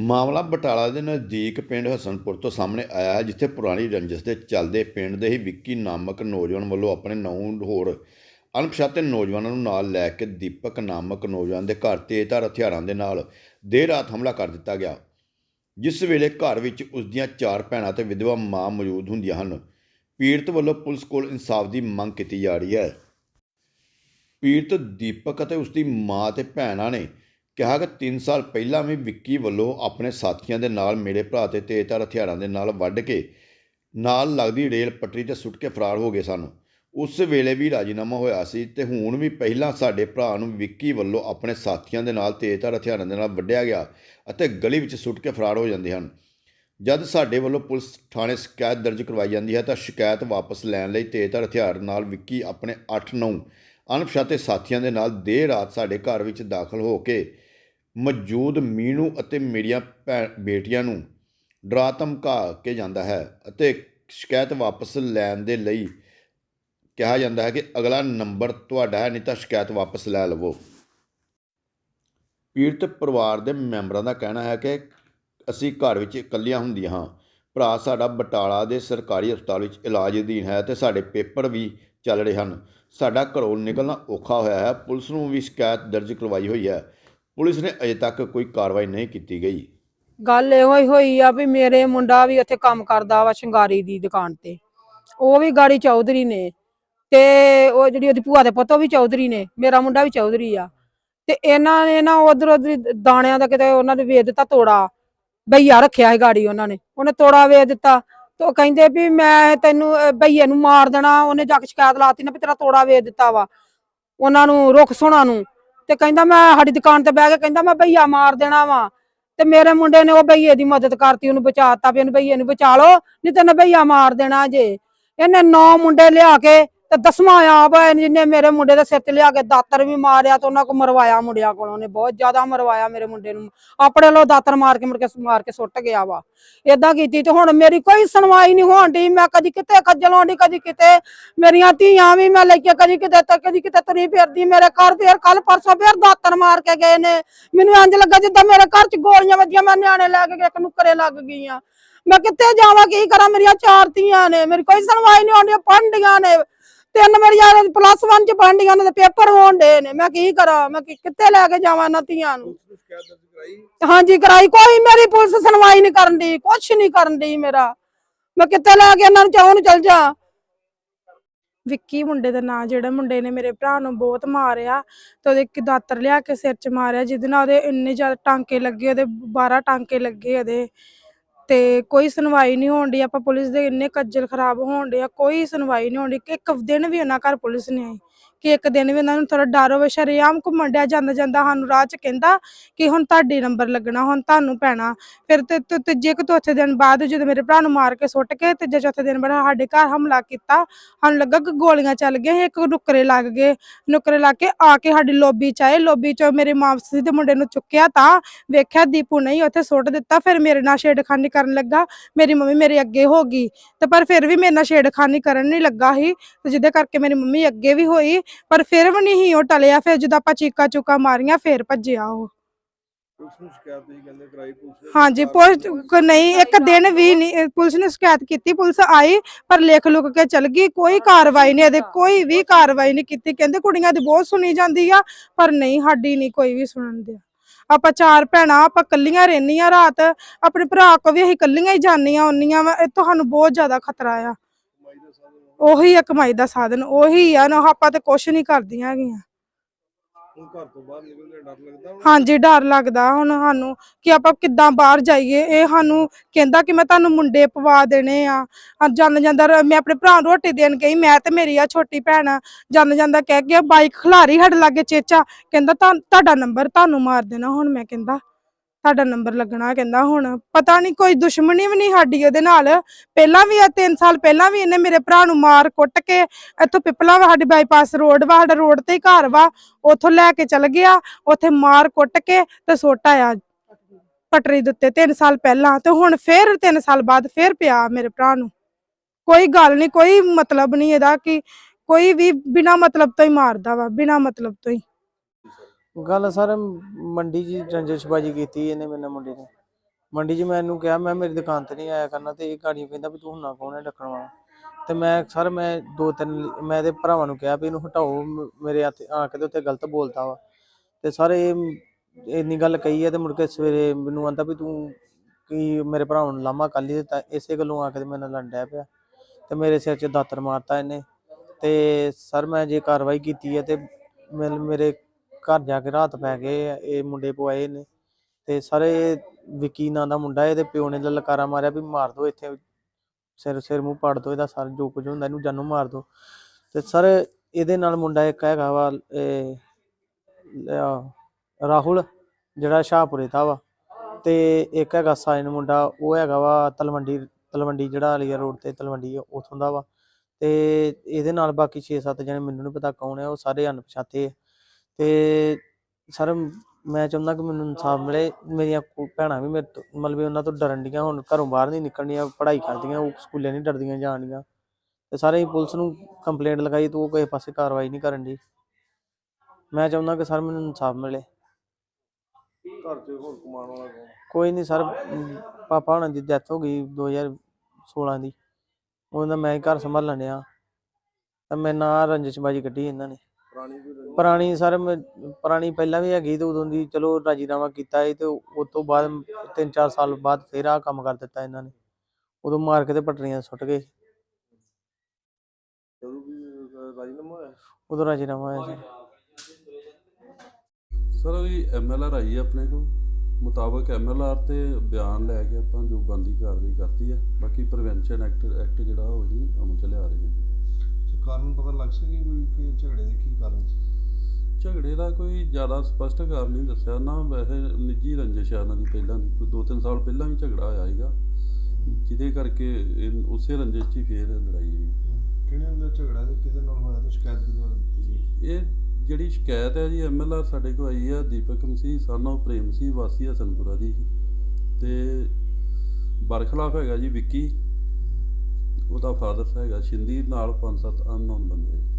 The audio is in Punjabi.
ਮਾਮਲਾ ਬਟਾਲਾ ਦੇ ਨਜ਼ਦੀਕ ਪਿੰਡ ਹਸਨਪੁਰ ਤੋਂ ਸਾਹਮਣੇ ਆਇਆ ਹੈ, ਜਿੱਥੇ ਪੁਰਾਣੀ ਰੰਜਸ ਦੇ ਚੱਲਦੇ ਪਿੰਡ ਦੇ ਹੀ ਵਿੱਕੀ ਨਾਮਕ ਨੌਜਵਾਨ ਵੱਲੋਂ ਆਪਣੇ ਨੌਂ ਹੋਰ ਅਣਪਛਾਤੇ ਨੌਜਵਾਨਾਂ ਨੂੰ ਨਾਲ ਲੈ ਕੇ ਦੀਪਕ ਨਾਮਕ ਨੌਜਵਾਨ ਦੇ ਘਰ ਤੇਜ਼ਧਾਰ ਹਥਿਆਰਾਂ ਦੇ ਨਾਲ ਦੇਰ ਰਾਤ ਹਮਲਾ ਕਰ ਦਿੱਤਾ ਗਿਆ। ਜਿਸ ਵੇਲੇ ਘਰ ਵਿੱਚ ਉਸ ਦੀਆਂ ਚਾਰ ਭੈਣਾਂ ਤੇ ਵਿਧਵਾ ਮਾਂ ਮੌਜੂਦ ਹੁੰਦੀਆਂ ਹਨ। ਪੀੜਤ ਵੱਲੋਂ ਪੁਲਿਸ ਕੋਲ ਇਨਸਾਫ ਦੀ ਮੰਗ ਕੀਤੀ ਜਾ ਰਹੀ ਹੈ। ਪੀੜਤ ਦੀਪਕ ਅਤੇ ਉਸ ਦੀ ਮਾਂ ਤੇ ਭੈਣਾਂ ਨੇ ਕਿਹਾ ਕਿ 3 ਸਾਲ ਪਹਿਲਾਂ ਵੀ ਵਿੱਕੀ ਵੱਲੋਂ ਆਪਣੇ ਸਾਥੀਆਂ ਦੇ ਨਾਲ ਮੇਰੇ ਭਰਾ ਤੇ ਤੇਜ਼ਧਾਰ ਹਥਿਆਰਾਂ ਦੇ ਨਾਲ ਵੱਢ ਕੇ ਨਾਲ ਲੱਗਦੀ ਰੇਲ ਪਟੜੀ ਤੇ ਸੁੱਟ ਕੇ ਫਰਾਰ ਹੋ ਗਏ ਸਨ। ਉਸ ਵੇਲੇ ਵੀ ਰਾਜੀਨਾਮਾ ਹੋਇਆ ਸੀ ਤੇ ਹੁਣ ਵੀ ਪਹਿਲਾਂ ਸਾਡੇ ਭਰਾ ਨੂੰ ਵਿੱਕੀ ਵੱਲੋਂ ਆਪਣੇ ਸਾਥੀਆਂ ਦੇ ਨਾਲ ਤੇਜ਼ਧਾਰ ਹਥਿਆਰਾਂ ਦੇ ਨਾਲ ਵੱਢਿਆ ਗਿਆ ਅਤੇ ਗਲੀ ਵਿੱਚ ਸੁੱਟ ਕੇ ਫਰਾਰ ਹੋ ਜਾਂਦੇ ਹਨ। ਜਦ ਸਾਡੇ ਵੱਲੋਂ ਪੁਲਿਸ ਥਾਣੇ ਸ਼ਿਕਾਇਤ ਦਰਜ ਕਰਵਾਈ ਜਾਂਦੀ ਹੈ ਤਾਂ ਸ਼ਿਕਾਇਤ ਵਾਪਸ ਲੈਣ ਲਈ ਤੇਜ਼ਧਾਰ ਹਥਿਆਰ ਨਾਲ ਵਿੱਕੀ ਆਪਣੇ 8-9 ਅਣਪਛਾਤੇ ਸਾਥੀਆਂ ਦੇ ਨਾਲ ਦੇਰ ਰਾਤ ਸਾਡੇ ਘਰ ਵਿੱਚ ਦਾਖਲ ਹੋ ਕੇ ਮੌਜੂਦ ਮੀਨੂ ਅਤੇ ਮੇਰੀਆਂ ਭੈ, ਬੇਟੀਆਂ ਨੂੰ ਡਰਾ ਧਮਕਾ ਕੇ ਜਾਂਦਾ ਹੈ ਅਤੇ ਸ਼ਿਕਾਇਤ ਵਾਪਸ ਲੈਣ ਦੇ ਲਈ ਕਿਹਾ ਜਾਂਦਾ ਹੈ ਕਿ ਅਗਲਾ ਨੰਬਰ ਤੁਹਾਡਾ ਹੈ, ਨਹੀਂ ਤਾਂ ਸ਼ਿਕਾਇਤ ਵਾਪਸ ਲੈ ਲਵੋ। ਪੀੜਤ ਪਰਿਵਾਰ ਦੇ ਮੈਂਬਰਾਂ ਦਾ ਕਹਿਣਾ ਹੈ ਕਿ ਅਸੀਂ ਘਰ ਵਿੱਚ ਇਕੱਲੀਆਂ ਹੁੰਦੀਆਂ ਹਾਂ। ਭਰਾ ਸਾਡਾ ਬਟਾਲਾ ਦੇ ਸਰਕਾਰੀ ਹਸਪਤਾਲ ਵਿੱਚ ਇਲਾਜ ਅਧੀਨ ਹੈ ਤੇ ਸਾਡੇ ਪੇਪਰ ਵੀ ਚੱਲ ਰਹੇ ਹਨ। ਸਾਡਾ ਘਰੋਂ ਨਿਕਲਣਾ ਔਖਾ ਹੋਇਆ ਹੈ। ਪੁਲਿਸ ਨੂੰ ਵੀ ਸ਼ਿਕਾਇਤ ਦਰਜ ਕਰਵਾਈ ਹੋਈ ਹੈ। ਪੁਲਿਸ ਨੇ ਅਜੇ ਤੱਕ ਕੋਈ ਕਾਰਵਾਈ ਨਹੀਂ ਕੀਤੀ ਗਈ। ਗੱਲ ਇਹੋ ਹੀ ਹੋਈ ਆ ਵੀ ਮੇਰੇ ਮੁੰਡਾ ਵੀ ਉੱਥੇ ਕੰਮ ਕਰਦਾ ਵਾ ਸ਼ਿੰਗਾਰੀ ਦੀ ਦੁਕਾਨ ਤੇ। ਉਹ ਵੀ ਗਾੜੀ ਚੌਧਰੀ ਨੇ ਤੇ ਉਹ ਜਿਹੜੀ ਉਹਦੀ ਭੂਆ ਦੇ ਪੁੱਤ ਉਹ ਵੀ ਚੌਧਰੀ ਨੇ। ਮੇਰਾ ਮੁੰਡਾ ਵੀ ਚੌਧਰੀ ਆ। ਤੇ ਇਹਨਾਂ ਨੇ ਨਾ ਉਧਰ ਉਧਰ ਦਾਣਿਆਂ ਦਾ ਕਿਤੇ ਉਹਨਾਂ ਨੇ ਵੇਚ ਦਿੱਤਾ ਤੋੜਾ। ਬਈਆ ਰੱਖਿਆ ਸੀ ਗਾੜੀ ਉਹਨਾਂ ਨੇ। ਉਹਨੇ ਤੋੜਾ ਵੇਚ ਦਿੱਤਾ। ਤੇ ਉਹ ਕਹਿੰਦੇ ਵੀ ਮੈਂ ਤੈਨੂੰ ਅਹ, ਭਈਏ ਨੂੰ ਮਾਰ ਦੇਣਾ ਉਹਨੇ ਜਾ ਕੇ ਸ਼ਿਕਾਇਤ ਲਾਤੀ ਨਾ ਵੀ ਤੇਰਾ ਤੋੜਾ ਵੇਚ ਦਿੱਤਾ ਵਾ ਉਹਨਾਂ ਨੂੰ ਰੁੱਖ ਸੋਣਾ ਨੂੰ। ਤੇ ਕਹਿੰਦਾ ਮੈਂ ਸਾਡੀ ਦੁਕਾਨ ਤੇ ਬਹਿ ਕੇ ਕਹਿੰਦਾ ਮੈਂ ਭਈਆ ਮਾਰ ਦੇਣਾ ਵਾ। ਤੇ ਮੇਰੇ ਮੁੰਡੇ ਨੇ ਉਹ ਭਈਏ ਦੀ ਮਦਦ ਕਰਤੀ ਉਹਨੂੰ ਬਚਾਤਾ ਵੀ ਉਹਨੂੰ ਭਈਏ ਨੂੰ ਬਚਾ ਲਓ ਨਹੀਂ ਤੇ ਨਾ ਭਈਆ ਮਾਰ ਦੇਣਾ ਜੇ। ਇਹਨੇ ਨੌ ਮੁੰਡੇ ਲਿਆ ਕੇ ਤੇ ਦਸਵਾਂ ਆਪ ਹੈ ਜਿਹਨੇ ਮੇਰੇ ਮੁੰਡੇ ਦੇ ਸਿਰ ਤੇ ਲਿਆ ਕੇ ਦਾਤਰ ਵੀ ਮਾਰਿਆ ਤੇ ਉਹਨਾਂ ਕੋ ਮਰਵਾਇਆ ਮੁੰਡਿਆਂ ਕੋਲੋਂ ਨੇ ਬਹੁਤ ਜ਼ਿਆਦਾ ਮਰਵਾਇਆ ਮੇਰੇ ਮੁੰਡੇ ਨੂੰ। ਆਪਣੇ ਲੋ ਦਾਤਰ ਮਾਰ ਕੇ, ਮੁੜ ਕੇ ਮਾਰ ਕੇ ਸੁੱਟ ਗਿਆ ਵਾ। ਏਦਾਂ ਕੀਤੀ ਤੇ ਹੁਣ ਮੇਰੀ ਕੋਈ ਸੁਣਵਾਈ ਨਹੀਂ ਹੋਣ ਡਈ, ਮੈਂ ਕਦੀ ਕਿਤੇ ਖੱਜਲ ਹੋਣ ਡਈ ਕਦੀ ਕਿਤੇ ਮੇਰੀਆਂ ਧੀਆਂ ਵੀ ਮੈਂ ਲੈ ਕੇ ਕਦੀ ਕਿਤੇ ਤੇ, ਕਦੀ ਕਿਤੇ ਤੁਰੀ ਫਿਰਦੀ, ਮੇਰੇ ਘਰ ਫੇਰ ਕੱਲ ਪਰਸੋਂ ਫੇਰ ਦਾਤਰ ਮਾਰ ਕੇ ਗਏ ਨੇ। ਮੈਨੂੰ ਇੰਜ ਲੱਗਾ ਜਿੱਦਾਂ ਮੇਰੇ ਘਰ ਚ ਗੋਲੀਆਂ ਵੱਜੀਆਂ, ਮੈਂ ਨਿਆਣੇ ਲੈ ਕੇ ਇੱਕ ਨੁੱਕਰੇ ਲੱਗ ਗਈਆਂ। ਮੈਂ ਕਿੱਥੇ ਜਾਵਾਂ, ਕੀ ਕਰਾਂ, ਮੇਰੀਆਂ ਚਾਰ ਧੀਆਂ ਨੇ, ਮੇਰੀ ਕੋਈ ਸੁਣਵਾਈ ਨਹੀਂ ਹੁੰਦੀ ਪੜ੍ਹਦੀਆਂ ਨੇ। ਤਿੰਨ ਮੇਰੀਆਂ ਪਲੱਸ 1 ਚ ਪੜ੍ਹਦੀਆਂ ਨੇ ਤੇ ਪੇਪਰ ਹੋਣ ਦੇ ਨੇ। ਮੈਂ ਕੀ ਕਰਾਂ? ਮੈਂ ਕਿ- ਕਿੱਥੇ ਲੈ ਕੇ ਜਾਵਾਂ ਇਹਨਾਂ ਧੀਆਂ ਨੂੰ? ਸ਼ਿਕਾਇਤ ਦਰਜ ਕਰਾਈ? ਹਾਂਜੀ ਕਰਾਈ। ਕੋਈ ਮੇਰੀ ਪੁਲਿਸ ਸੁਣਵਾਈ ਨਹੀਂ ਕਰਨ ਦੀ ਕੁਛ ਨਹੀਂ ਕਰਨ ਦੀ ਮੇਰਾ। ਮੈਂ ਕਿੱਥੇ ਲੈ ਕੇ ਇਹਨਾਂ ਨੂੰ ਚਾਹੂੰ ਨੂੰ ਚਲ ਜਾ? ਵਿੱਕੀ ਮੁੰਡੇ ਦਾ ਨਾਂ ਜਿਹੜਾ ਮੁੰਡੇ ਨੇ ਮੇਰੇ ਭਰਾ ਨੂੰ ਬਹੁਤ ਮਾਰਿਆ ਤੇ ਉਹਦੇ ਇੱਕ ਦਾਤਰ ਲਿਆ ਕੇ ਸਿਰ 'ਚ ਮਾਰਿਆ ਜਿਹਦੇ ਨਾਲ ਉਹਦੇ ਇੰਨੇ ਜ਼ਿਆਦਾ ਟਾਂਕੇ ਲੱਗੇ ਉਹਦੇ 12 ਟਾਂਕੇ ਲੱਗੇ ਉਹਦੇ। ਤੇ ਕੋਈ ਸੁਣਵਾਈ ਨਹੀਂ ਹੋਣ ਡਈ, ਆਪਾਂ ਪੁਲਿਸ ਦੇ ਇੰਨੇ ਕੱਜਲ ਖਰਾਬ ਹੋਣ ਡਏ ਆ, ਕੋਈ ਸੁਣਵਾਈ ਨਹੀਂ ਹੋਣ ਡਈ, ਇੱਕ ਦਿਨ ਵੀ ਉਹਨਾਂ ਘਰ ਪੁਲਿਸ ਨਹੀਂ ਆਈ। ਕਿ ਇੱਕ ਦਿਨ ਵੀ ਉਹਨਾਂ ਨੂੰ ਥੋੜਾ ਡਰ ਹੋਵੇ, ਸ਼ਰੇਆਮ ਘੁੰਮਣ ਡਿਆ ਜਾਂਦਾ ਜਾਂਦਾ ਸਾਨੂੰ ਰਾਹ 'ਚ ਕਹਿੰਦਾ ਕਿ ਹੁਣ ਤੁਹਾਡੇ ਨੰਬਰ ਲੱਗਣਾ, ਹੁਣ ਤੁਹਾਨੂੰ ਪੈਣਾ। ਫਿਰ ਤੇ, ਤੇ- ਤੀਜੇ ਕੁ ਚੌਥੇ ਦਿਨ ਬਾਅਦ ਜਦੋਂ ਮੇਰੇ ਭਰਾ ਨੂੰ ਮਾਰ ਕੇ ਸੁੱਟ ਕੇ ਤੀਜੇ ਚੌਥੇ ਦਿਨ ਬਾਅਦ ਸਾਡੇ ਘਰ ਹਮਲਾ ਕੀਤਾ, ਸਾਨੂੰ ਲੱਗਾ ਕਿ ਗੋਲੀਆਂ ਚੱਲ ਗਈਆਂ, ਇੱਕ ਨੁੱਕਰੇ ਲੱਗ ਗਏ। ਨੁੱਕਰੇ ਲੱਗ ਕੇ ਆ ਕੇ ਸਾਡੀ ਲੋਬੀ ਚ ਆਏ, ਲੋਬੀ ਚ ਮੇਰੇ ਮਾਪਸੀ ਦੇ ਮੁੰਡੇ ਨੂੰ ਚੁੱਕਿਆ ਤਾਂ ਵੇਖਿਆ ਦੀਪੂ ਨਹੀਂ ਉੱਥੇ ਸੁੱਟ ਦਿੱਤਾ, ਫਿਰ ਮੇਰੇ ਨਾਲ ਛੇੜਖਾਨੀ ਕਰਨ ਲੱਗਾ, ਮੇਰੀ ਮੰਮੀ ਮੇਰੇ ਅੱਗੇ ਹੋ ਗਈ। ਤੇ ਪਰ ਫਿਰ ਵੀ ਮੇਰੇ ਨਾਲ ਛੇੜਖਾਨੀ ਕਰਨ ਨਹੀਂ ਲੱਗਾ ਸੀ, ਤੇ ਜਿਹਦੇ ਕਰਕੇ ਮੇਰੀ ਮੰਮੀ ਅੱਗੇ ਵੀ ਹੋਈ ਪਰ ਫਿਰ ਵੀ ਨਹੀਂ ਉਹ ਟਲਿਆ ਫਿਰ ਜਦੋਂ ਆਪਾਂ ਚੀਕਾ ਚੁਕਾ ਮਾਰੀਆਂ ਫਿਰ ਭੱਜਿਆ ਉਹ। ਪੁਲਿਸ ਨੂੰ ਸ਼ਿਕਾਇਤ ਤੁਸੀਂ ਕਹਿੰਦੇ ਕਰਾਈ ਪੁਲਿਸ ਨੇ? ਹਾਂਜੀ ਕਾਰਵਾਈ ਪੁਲਿਸ ਕੋ ਨਹੀਂ ਇੱਕ ਦਿਨ ਵੀ ਨਹੀਂ ਪੁਲਿਸ ਨੇ ਸ਼ਿਕਾਇਤ ਕੀਤੀ ਪੁਲਿਸ ਆਈ ਪਰ ਲਿਖ ਲੁਕ ਕੇ ਚਲ ਗਈ ਕੋਈ ਕਾਰਵਾਈ ਨਹੀਂ ਇਹਦੇ ਕੋਈ ਵੀ ਕਾਰਵਾਈ ਨਹੀਂ ਕੀਤੀ ਕਹਿੰਦੇ ਕੁੜੀਆਂ ਦੀ ਬਹੁਤ ਸੁਣੀ ਜਾਂਦੀ ਆ ਪਰ ਨਹੀਂ ਸਾਡੀ ਨਹੀਂ ਕੋਈ ਵੀ ਸੁਣਨ ਦਿਆ। ਆਪਾਂ ਚਾਰ ਭੈਣਾਂ ਆਪਾਂ ਕੱਲੀਆਂ ਰਹਿੰਦੀਆਂ ਰਾਤ ਆਪਣੇ ਭਰਾ ਕੋ ਵੀ ਅਸੀਂ ਕੱਲੀਆਂ ਹੀ ਜਾਂਦੀਆਂ ਹੁੰਨੀਆਂ ਵਾ ਇਹ ਤੁਹਾਨੂੰ ਬਹੁਤ ਜ਼ਿਆਦਾ ਖਤਰਾ ਆ। ਦਾ ਉਹੀ ਆ ਕਮਾਈ ਦਾ ਸਾਧਨ ਉਹੀ ਆ ਨਾ ਆਪਾਂ ਤੇ ਕੁਛ ਨਹੀਂ ਕਰਦੀਆਂ ਹੈਗੀਆਂ। ਹੁਣ ਘਰ ਤੋਂ ਬਾਹਰ ਨਿਕਲਦੇ ਡਰ ਲੱਗਦਾ ਹੁਣ। ਹਾਂਜੀ ਡਰ ਲੱਗਦਾ ਹੁਣ ਸਾਨੂੰ ਕਿ ਆਪਾਂ ਕਿੱਦਾਂ ਬਾਹਰ ਜਾਈਏ। ਇਹ ਸਾਨੂੰ ਕਹਿੰਦਾ ਕਿ ਮੈਂ ਤੁਹਾਨੂੰ ਮੁੰਡੇ ਪਵਾ ਦੇਣੇ ਆ। ਆ ਜਾਂਦੇ ਜਾਂਦਾ ਰ- ਮੈਂ ਆਪਣੇ ਭਰਾ ਨੂੰ ਰੋਟੀ ਦੇਣ ਗਈ ਮੈਂ ਤੇ ਮੇਰੀ ਆ ਛੋਟੀ ਭੈਣ ਜਾਂਦੇ ਜਾਂਦਾ ਕਹਿ ਗਿਆ ਬਾਈਕ ਖਿਲਾਰੀ ਸਾਡੇ ਲਾਗੇ ਚੇਚਾ ਕਹਿੰਦਾ ਤੁਹਾਡਾ ਨੰਬਰ ਤੁਹਾਨੂੰ ਮਾਰ ਦੇਣਾ ਹੁਣ ਮੈਂ ਕਹਿੰਦਾ। ਸਾਡਾ ਨੰਬਰ ਲੱਗਣਾ ਕਹਿੰਦਾ ਹੁਣ। ਪਤਾ ਨਹੀਂ ਕੋਈ ਦੁਸ਼ਮਣੀ ਵੀ ਨਹੀਂ ਸਾਡੀ ਉਹਦੇ ਨਾਲ। ਪਹਿਲਾਂ ਵੀ ਆ 3 ਸਾਲ ਪਹਿਲਾਂ ਵੀ ਇਹਨੇ ਮੇਰੇ ਭਰਾ ਨੂੰ ਮਾਰ ਕੁੱਟ ਕੇ ਇੱਥੋਂ ਪਿਪਲਾ ਵਾ, ਸਾਡੇ ਬਾਈਪਾਸ ਰੋਡ ਵਾ, ਸਾਡਾ ਰੋਡ ਤੇ ਹੀ ਘਰ ਵਾ, ਉੱਥੋਂ ਲੈ ਕੇ ਚਲ ਗਿਆ, ਉੱਥੇ ਮਾਰ ਕੁੱਟ ਕੇ ਤੇ ਸੋਟਾ ਆ ਪਟਰੀ ਦੇ ਉੱਤੇ 3 ਸਾਲ ਪਹਿਲਾਂ ਤੇ ਹੁਣ ਫੇਰ 3 ਸਾਲ ਬਾਅਦ ਫੇਰ ਪਿਆ ਮੇਰੇ ਭਰਾ ਨੂੰ। ਕੋਈ ਗੱਲ ਨਹੀਂ ਕੋਈ ਮਤਲਬ ਨਹੀਂ ਇਹਦਾ ਕਿ ਕੋਈ ਵੀ ਬਿਨਾ ਮਤਲਬ ਤੋਂ ਹੀ ਮਾਰਦਾ ਵਾ, ਬਿਨਾ ਮਤਲਬ ਤੋਂ ਹੀ। ਗੱਲ ਸਰ, ਮੰਡੀ ਜੀ ਰੰਜਿਸ਼ਬਾਜੀ ਕੀਤੀ ਇਹਨੇ ਮੇਰੇ ਨਾਲ ਮੁੰਡੇ ਨੇ। ਮੰਡੀ 'ਚ ਮੈਂ ਇਹਨੂੰ ਕਿਹਾ, ਮੈਂ ਮੇਰੀ ਦੁਕਾਨ ਤੇ ਨਹੀਂ ਆਇਆ ਕਰਨਾ ਤੇ ਇਹ ਗਾੜੀਆਂ ਕਹਿੰਦਾ ਵੀ ਤੂੰ ਹੁੰਨਾ ਕੌਣ ਹੈ ਡੱਕਣ ਵਾਲਾ। ਤੇ ਮੈਂ ਸਰ, ਮੈਂ ਦੋ ਤਿੰਨ ਮੈਂ ਇਹਦੇ ਭਰਾਵਾਂ ਨੂੰ ਕਿਹਾ ਵੀ ਇਹਨੂੰ ਹਟਾਓ ਮੇਰੇ ਹੱਥ ਆ ਕੇ ਤੇ ਉੱਤੇ ਗਲਤ ਬੋਲਦਾ ਵਾ। ਤੇ ਸਰ, ਇਹ ਇੰਨੀ ਗੱਲ ਕਹੀ ਹੈ ਤੇ ਮੁੜ ਕੇ ਸਵੇਰੇ ਮੈਨੂੰ ਆਂਦਾ ਵੀ ਤੂੰ ਕੀ ਮੇਰੇ ਭਰਾਵਾਂ ਨੂੰ ਲਾਮਾ ਕੱਲੀ ਦਿੱਤਾ ਇਸੇ ਗੱਲੋਂ ਆ ਕੇ ਤੇ ਮੇਰੇ ਨਾਲ ਲੜਨ ਪਿਆ। ਤੇ ਮੇਰੇ ਸਿਰ 'ਚ ਦਾਤਰ ਮਾਰਤਾ ਇਹਨੇ। ਤੇ ਸਰ, ਮੈਂ ਜੇ ਕਾਰਵਾਈ ਕੀਤੀ ਹੈ ਤੇ ਮੈਨ- ਮੇਰੇ ਘਰ ਜਾ ਕੇ ਰਾਤ ਪੈ ਗਏ ਆ, ਇਹ ਮੁੰਡੇ ਪਵਾਏ ਨੇ ਤੇ ਸਰ ਇਹ ਵਿੱਕੀ ਨਾਂ ਦਾ ਮੁੰਡਾ ਇਹਦੇ ਪਿਓ ਨੇ ਲਲਕਾਰਾ ਮਾਰਿਆ ਵੀ ਮਾਰ ਦੋ ਇੱਥੇ ਸਿਰ ਸਿਰ ਮੂੰਹ ਪਾੜ ਦੋ ਇਹਦਾ ਸਾਰਾ ਜੋ ਕੁਝ ਹੁੰਦਾ ਇਹਨੂੰ ਜਾਨੋਂ ਮਾਰ ਦੋ। ਤੇ ਸਰ ਇਹਦੇ ਨਾਲ ਮੁੰਡਾ ਇੱਕ ਹੈਗਾ ਵਾ ਇਹ ਲਿਆ- ਰਾਹੁਲ ਜਿਹੜਾ ਸ਼ਾਹਪੁਰੇ ਦਾ ਵਾ। ਤੇ ਇੱਕ ਹੈਗਾ ਸਾਇਨ ਮੁੰਡਾ ਉਹ ਹੈਗਾ ਵਾ ਤਲਵੰਡੀ ਤਲਵੰਡੀ ਜਿਹੜਾ ਆਲੀਆ ਰੋਡ ਤੇ ਤਲਵੰਡੀ ਆ, ਉੱਥੋਂ ਦਾ ਵਾ। ਤੇ ਇਹਦੇ ਨਾਲ ਬਾਕੀ 6-7 ਜਣੇ ਮੈਨੂੰ ਨਹੀਂ ਪਤਾ ਕੌਣ ਆ ਉਹ ਸਾਰੇ ਅਣਪਛਾਤੇ ਆ। ਤੇ ਸਰ ਮੈਂ ਚਾਹੁੰਦਾ ਕਿ ਮੈਨੂੰ ਇਨਸਾਫ ਮਿਲੇ। ਮੇਰੀਆਂ ਕੋ- ਭੈਣਾਂ ਵੀ ਮੇਰੇ ਤੋਂ ਮਤਲਬ ਵੀ ਉਹਨਾਂ ਤੋਂ ਡਰਨ ਡੀਆਂ ਹੁਣ ਘਰੋਂ ਬਾਹਰ ਨਹੀਂ ਨਿਕਲਣੀਆਂ ਪੜ੍ਹਾਈ ਕਰਦੀਆਂ ਉਹ ਸਕੂਲੇ ਨਹੀਂ ਡਰਦੀਆਂ ਜਾਣ ਡੀਆਂ। ਤੇ ਸਾਰੇ ਪੁਲਿਸ ਨੂੰ ਕੰਪਲੇਂਟ ਲਗਾਈ ਤੇ ਉਹ ਕਿਸੇ ਪਾਸੇ ਕਾਰਵਾਈ ਨਹੀਂ ਕਰਨ ਦੀ ਮੈਂ ਚਾਹੁੰਦਾ ਕਿ ਸਰ ਮੈਨੂੰ ਇਨਸਾਫ ਮਿਲੇ। ਘਰ 'ਚ ਹੋਰ ਕਮਾਉਣ ਵਾਲਾ ਕੌਣ? ਕੋਈ ਨਹੀਂ ਸਰ ਅਮ, ਪਾਪਾ ਹੁਣਾਂ ਦੀ ਡੈਥ ਹੋ ਗਈ 2016 ਦੀ। ਉਹਨਾਂ ਮੈਂ ਹੀ ਘਰ ਸੰਭਾਲਣ ਡਿਆ। ਤਾਂ ਮੈਂ ਨਾ ਰੰਜਿਸ਼ਬਾਜੀ ਕੱਢੀ ਇਹਨਾਂ ਨੇ। ਪੁਰਾਣੀ ਸਰ ਪੁਰਾਣੀ ਪਹਿਲਾਂ ਵੀ ਹੈਗੀ ਤੇ ਉਦੋਂ ਦੀ ਚਲੋ ਰਾਜੀਨਾਮਾ ਕੀਤਾ ਸੀ ਤੇ ਉਸ ਤੋਂ ਬਾਅਦ 3-4 ਸਾਲ ਬਾਅਦ ਫੇਰ ਆਹ ਕੰਮ ਕਰ ਦਿੱਤਾ ਇਹਨਾਂ ਨੇ। ਉਦੋਂ ਮਾਰ ਕੇ ਤੇ ਪਟੜੀਆਂ ਸੁੱਟ ਗਏ। ਜਦੋਂ ਵੀ ਅਹ, ਰਾਜੀਨਾਮਾ ਹੋਇਆ ਉਦੋਂ ਰਾਜੀਨਾਮਾ ਹੋਇਆ ਸੀ। ਸਰ ਉਹਦੀ ਐਮਐਲਆਰ ਆਈ ਹੈ ਆਪਣੇ ਕੋਲ? ਮੁਤਾਬਕ ਐਮਐਲਆਰ ਤੇ ਬਿਆਨ ਲੈ ਕੇ ਆਪਾਂ ਜੋ ਬੰਦੀ ਕਾਰਵਾਈ ਕਰਤੀ ਹੈ ਬਾਕੀ ਪ੍ਰੀਵੈਂਸ਼ਨ ਐਕਟ ਐਕਟ ਜਿਹੜਾ ਉਹ ਜੀ ਅਮਲ ਚ ਲਿਆ ਰਹੇ ਹਾਂ ਕਾਰਨ ਪਤਾ ਲੱਗ ਸਕੇ ਕੋਈ ਕਿ ਝਗੜੇ ਦੇ ਕੀ ਕਾਰਨ ਸੀ? ਝਗੜੇ ਦਾ ਕੋਈ ਜ਼ਿਆਦਾ ਸਪਸ਼ਟ ਕਾਰਨ ਨਹੀਂ ਦੱਸਿਆ ਨਾ ਵੈਸੇ ਨਿੱਜੀ ਰੰਜਿਸ਼ ਆ ਉਹਨਾਂ ਦੀ ਪਹਿਲਾਂ ਦੀ। ਕੋਈ ਦੋ ਤਿੰਨ ਸਾਲ ਪਹਿਲਾਂ ਵੀ ਝਗੜਾ ਹੋਇਆ ਸੀਗਾ। ਜਿਹਦੇ ਕਰਕੇ ਉਸੇ ਰੰਜਿਸ਼ 'ਚ ਹੀ ਫੇਰ ਲੜਾਈ ਹੋਈ। ਕਿਹਨੇ ਅੰਦਰ ਝਗੜਾ ਤੇ ਕਿਹਦੇ ਨਾਲ ਹੋਇਆ? ਤੇ ਸ਼ਿਕਾਇਤ ਕਿਹਦੇ ਵੱਲ ਦਿੱਤੀ ਇਹ ਜਿਹੜੀ ਸ਼ਿਕਾਇਤ ਹੈ ਜੀ ਐਮਐਲਆਰ ਸਾਡੇ ਕੋਲ ਆਈ ਹੈ ਦੀਪਕ ਮਸੀਹ ਸਾਨੋ ਪ੍ਰੇਮ ਸੀ ਵਾਸੀ ਹਸਨਪੁਰਾ ਦੀ। ਤੇ ਬਰਖਲਾਫ ਹੈਗਾ ਜੀ ਵਿੱਕੀ। ਉਹਦਾ ਫਾਦਰ ਹੈਗਾ ਸ਼ਿੰਦੀ ਨਾਲ ਪੰਜ ਸੱਤ ਅਨਨੋਨ ਬੰਦੇ।